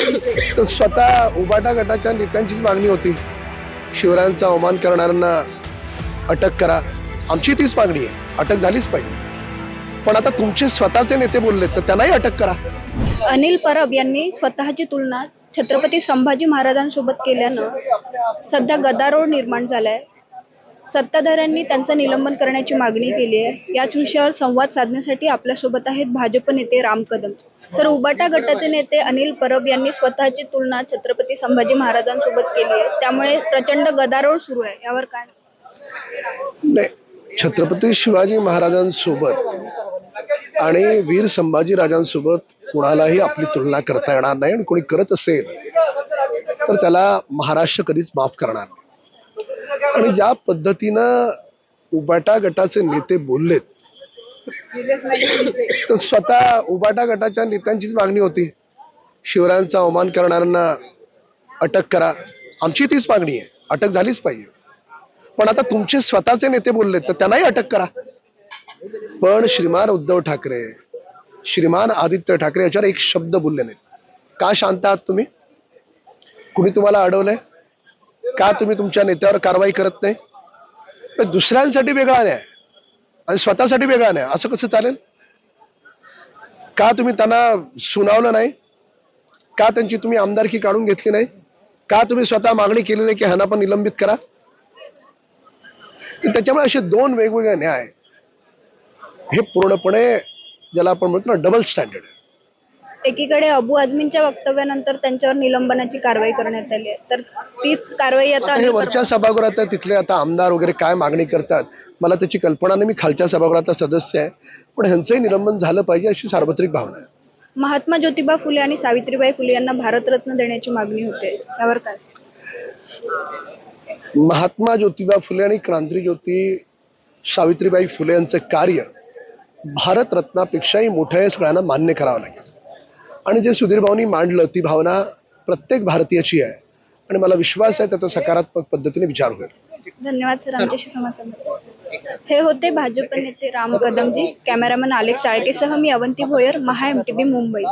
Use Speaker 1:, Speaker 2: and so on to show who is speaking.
Speaker 1: तर स्वतः उबाटा गटाच्या नेत्यांचीच मागणी होती. शिवरायांचा अवमान करणाऱ्यांना अटक करा. आमची तीच मागणी आहे. अटक झालीच पाहिजे. पण आता तुमचे स्वतःचे नेते बोलले तर त्यांनाही अटक करा.
Speaker 2: अनिल परब यांनी स्वतःची तुलना छत्रपती संभाजी महाराजांसोबत केल्यानं सध्या गदारोळ निर्माण झालाय. सत्ताधाऱ्यांनी त्यांचं निलंबन करण्याची मागणी केली आहे. याच विषयावर संवाद साधण्यासाठी आपल्यासोबत आहेत भाजप नेते राम कदम. सर उबाटा गटाचे नेते अनिल परब यांनी स्वतःची तुलना छत्रपती संभाजी महाराजांसोबत केली आहे. त्यामुळे प्रचंड गदारोळ सुरू आहे. यावर काय?
Speaker 1: नाही छत्रपती शिवाजी महाराजांसोबत आणि वीर संभाजी राजांसोबत कुणालाही आपली तुलना करता येणार नाही आणि कोणी करत असेल तर त्याला महाराष्ट्र कधीच माफ करणार नाही. आणि ज्या पद्धतीनं उबाटा गटाचे नेते बोललेत तर स्वतः उबाटा गटाच्या नेत्यांचीच मागणी होती. शिवरायांचा अवमान करणाऱ्यांना अटक करा. आमची तीच मागणी आहे. अटक झालीच पाहिजे. पण आता तुमचे स्वतःचे नेते बोलले तर त्यांनाही अटक करा. पण श्रीमान उद्धव ठाकरे श्रीमान आदित्य ठाकरे याच्यावर एक शब्द बोलले नाहीत. का शांत आहात तुम्ही? कुणी तुम्हाला अडवलंय? का तुम्ही तुमच्या नेत्यावर कारवाई करत नाही? दुसऱ्यांसाठी वेगळा न्याय. आणि स्वतःसाठी वेगळा नाही. असं कसं चालेल? का तुम्ही त्यांना सुनावलं नाही? का त्यांची तुम्ही आमदारकी काढून घेतली नाही? का तुम्ही स्वतः मागणी केली नाही की ह्यांना पण निलंबित करा? तर त्याच्यामुळे असे दोन वेगवेगळे न्याय हे पूर्णपणे ज्याला आपण म्हणतो ना डबल स्टँडर्ड आहे.
Speaker 2: एकीकडे अबू आझमींच्या वक्तव्यानंतर त्यांच्यावर निलंबनाची कारवाई करण्यात आली आहे. तर तीच कारवाई आता
Speaker 1: हे वरच्या सभागृहात तिथले आता आमदार वगैरे काय मागणी करतात मला त्याची कल्पना नाही मी खालच्या सभागृहातला सदस्य आहे. पण ह्यांचंही निलंबन झालं पाहिजे अशी सार्वत्रिक भावना आहे.
Speaker 2: महात्मा ज्योतिबा फुले आणि सावित्रीबाई फुले यांना भारतरत्न देण्याची मागणी होते. यावर काय?
Speaker 1: महात्मा ज्योतिबा फुले आणि क्रांती ज्योती सावित्रीबाई फुले यांचं कार्य भारतरत्नापेक्षाही मोठं आहे सगळ्यांना मान्य करावं लागेल. आणि जे सुधीर भाऊनी मांडलं ती भावना प्रत्येक भारतीयाची आहे. आणि मला विश्वास आहे त्याचा सकारात्मक पद्धतीने विचार होईल.
Speaker 2: धन्यवाद सर आमच्याशी संवाद हे होते भाजप नेते राम कदमजी. कॅमेरामन आलेख चाळकेसह मी Avanti Bhoyar Maha M T B Mumbai.